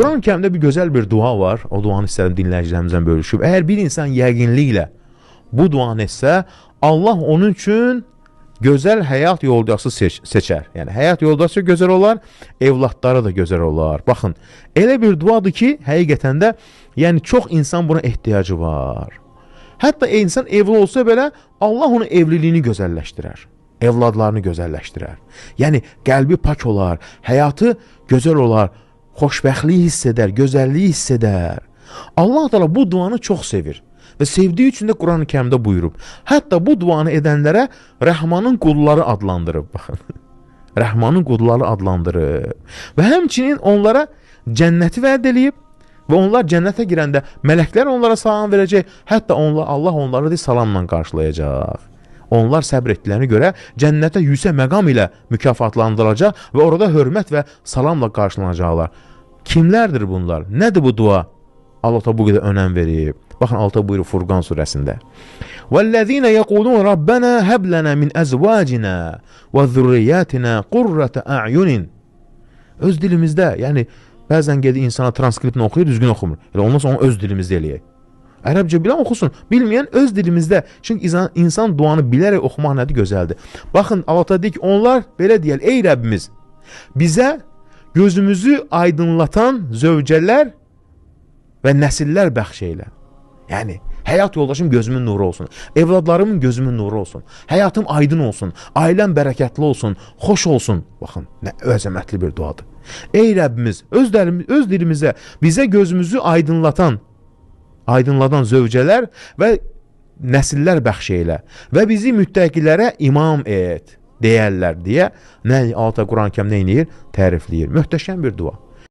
Quran-ı Kərimdə bir gözəl bir dua var. O duanı istərəm dinləyicilərimizlə bölüşüb. Əgər bir insan yəqinliklə bu duanı etsə, Allah onun üçün gözəl həyat yoldaşı seç seçər. Yəni həyat yoldaşı gözəl olar, evladları da gözəl olar. Baxın, elə bir duadır ki, həqiqətən də yəni çox insan buna ehtiyacı var. Hətta insan evli olsa belə Allah onun evliliyini gözəlləşdirər. Evladlarını gözəlləşdirər. Yəni qəlbi pak olar, həyatı gözəl olar, xoşbəxtlik hiss edər, gözəlliyi hiss edər. Allah Teala bu duanı çox sevir və sevdiyi üçün də Quran-ı Kərimdə buyurub. Hətta bu duanı edənlərə Rəhmanın qulları adlandırıb baxın. Rəhmanın qulları adlandırıb. Və həmçinin onlara cənnəti vəd eləyib və onlar cənnətə girəndə mələklər onlara salam verəcək. Hətta onlar Allah onları da salamla qarşılayacaq. Onlar səbr etdiklərinə görə cənnətə yüksək məqam ilə mükafatlandırılacaq və orada hörmət və salamla qarşılanacaqlar. Kimlərdir bunlar? Nədir bu dua? Allah da bu qədər önəm verib. Baxın alta buyurur Furqan surəsində. وَالَّذِينَ يَقُولُونَ رَبَّنَا هَبْ لَنَا مِنْ أَزْوَاجِنَا وَذُرِّيَّاتِنَا قُرَّةَ أَعْيُنٍ Öz dilimizdə, yəni bəzən gedir insana transkriptini oxuyur, düzgün oxumur. Elə ondan sonra onu öz dilimizdə eləyək. Ərəbcə bilən oxusun, bilməyən öz dilimizdə. Çünki insan, duanı bilərək oxumaq nədir gözəldir. Baxın, Allah deyir ki, onlar belə deyər: "Ey Rəbbimiz, bizə gözümüzü aydınlatan zövcələr və nəsillər bəxş elə." Yəni həyat yoldaşım gözümün nuru olsun. Evladlarımın gözümün nuru olsun. Həyatım aydın olsun. Ailəm bərəkətli olsun, xoş olsun. Baxın, nə əzəmətli bir duadır. Ey Rəbbimiz, öz dilimiz, öz dilimizə bizə gözümüzü aydınlatan, aydınladan zövcələr və nəsillər bəxş elə və bizi müttəqilərə imam et deyərlər deyə nə Alta Quran-Kərim nə edir? Tərifləyir. Möhtəşəm bir dua.